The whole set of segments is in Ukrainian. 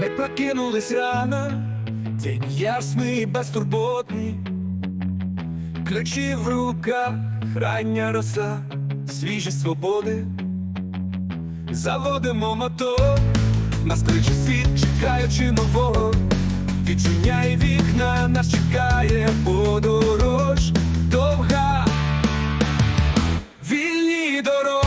Ми прокинулись рано, день ясний безтурботний, ключі в руках, рання роса, свіжі свободи, заводимо мотор, настричий світ, чекаючи нового, відчиняє вікна, нас чекає подорож. Довга. Вільні дороги,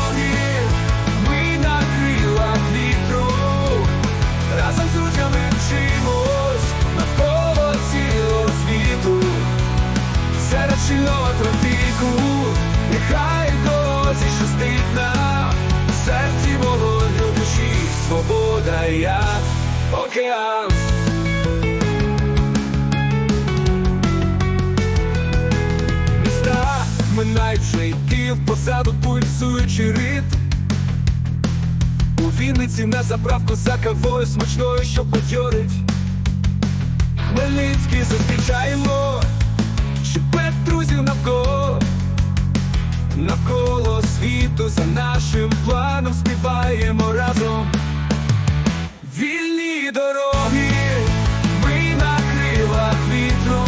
трафіку, нехай дорозі щастить нам, серці володю душі, свобода як океан. міста минають Київ позаду пульсуючий ритм. У Вінниці на заправку за кавою смачною, що бадьорить. Хмельницький зустрічаємо. Щепет друзів навколо світу за нашим планом співаємо разом. Вільні дороги, ми на крилах вітру.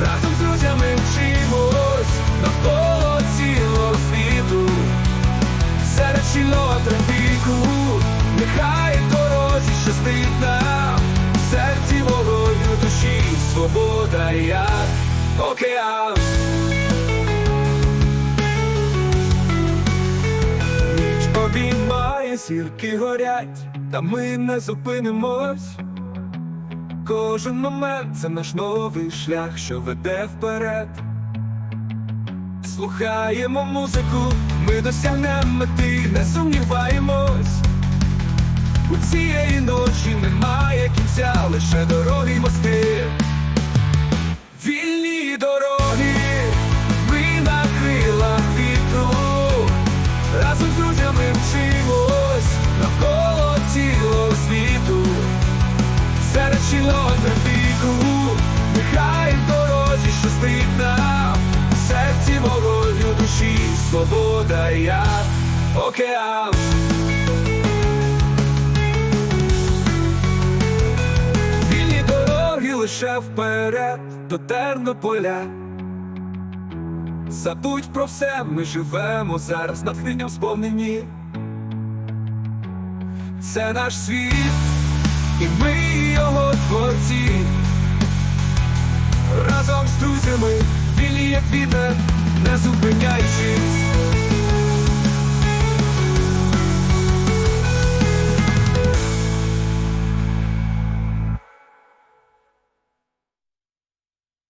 Разом з друзями вчимось навколо цілого світу, серед щільного трафіку, нехай дорозі щастить нам, в серці вогоню душі, свобода як океан. Зірки горять, та ми не зупинимось. Кожен момент це наш новий шлях, що веде вперед. Слухаємо музику, ми досягнемо мети, не сумніваємось. У цієї ночі немає кінця, лише дороги й мости. Вільні дороги, щільного нехай в дорозі щастить нам, в серці вогоню душі, свобода як океан. Вільні дороги лише вперед до Тернополя. Забудь про все, ми живемо зараз натхненням сповнені. Це наш світ, і ми його творці. Разом